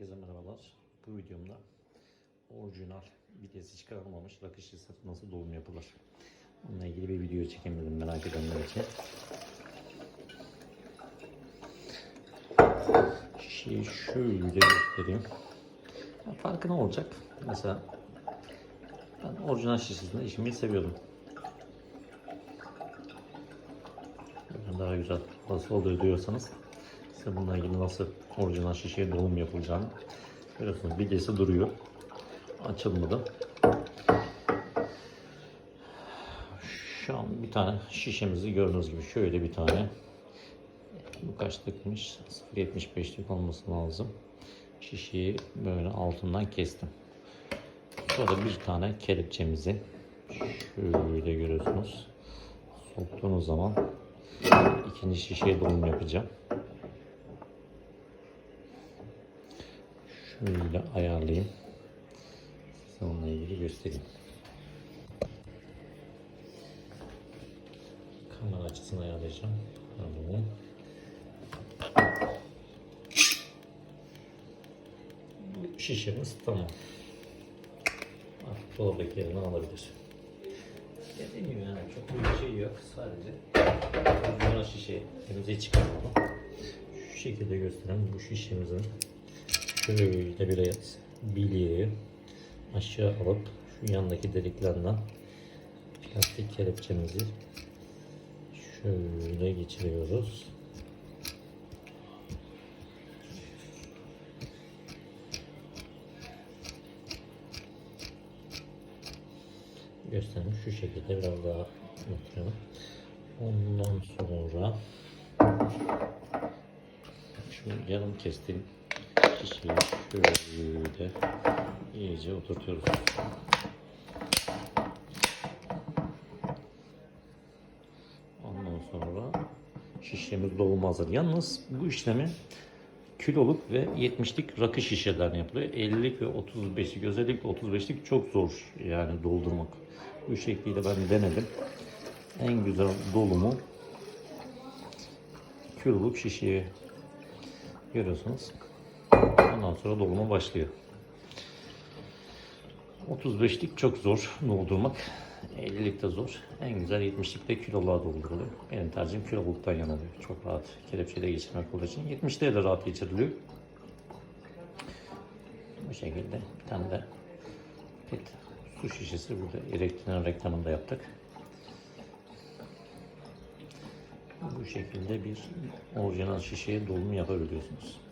Herkese merhabalar. Bu videomda orijinal vitesi çıkarılmamış rakı şişesi nasıl dolum yapılır? Onunla ilgili bir video çekeyim dedim merak edenler için. Şişeyi şöyle göstereyim. Farkı ne olacak? Mesela ben orijinal şişesinde işimi seviyordum. Daha güzel nasıl oluyor diyorsanız size bununla ilgili nasıl orijinal şişeye dolum yapılacağını görüyorsunuz. Bilgisi duruyor. Açılmadı. Şu an bir tane şişemizi gördüğünüz gibi şöyle bir tane bu kaçlıkmış? 0.75'lik olması lazım. Şişeyi böyle altından kestim. Sonra bir tane kelepçemizi şöyle görüyorsunuz. Soktuğunuz zaman ikinci şişeye dolum yapacağım. Şöyle ayarlayayım. Size onunla ilgili göstereyim. Kamera açısını ayarlayacağım. Pardon. Bu şişemiz tamam. Artık dolabdaki yerini alabilir. Dediğim gibi yani çok büyük bir şey yok. Sadece orijinal şişe temizliği çıkarmalı. Şu şekilde göstereyim. Bu şişemizin şöyle biraz bileği aşağı alıp şu yandaki deliklerden plastik kelepçemizi şöyle geçiriyoruz. Göstereyim şu şekilde biraz daha yatıralım. Ondan sonra şu yarım kestiğim şişeyi şöyle iyice oturtuyoruz. Ondan sonra şişemiz dolma hazır. Yalnız bu işlemi kiloluk ve 70'lik rakı şişelerden yapılıyor. 50'lik ve 35'lik özellikle 35'lik çok zor yani doldurmak. Bu şekliyle ben denedim. En güzel dolumu kiloluk şişeye görüyorsunuz. Ondan sonra doluma başlıyor. 35'lik çok zor doldurmak. 50'lik de zor. En güzel 70'likte kiloluğa dolduruluyor. Benim tercihim kiloluktan yana oluyor. Çok rahat kelepçeyle geçirmek olduğu için. 70'te de rahat geçiriliyor. Bu şekilde bir tane de pet su şişesi burada Erektin'in reklamında yaptık. Bu şekilde bir orijinal şişeye dolum yapabiliyorsunuz.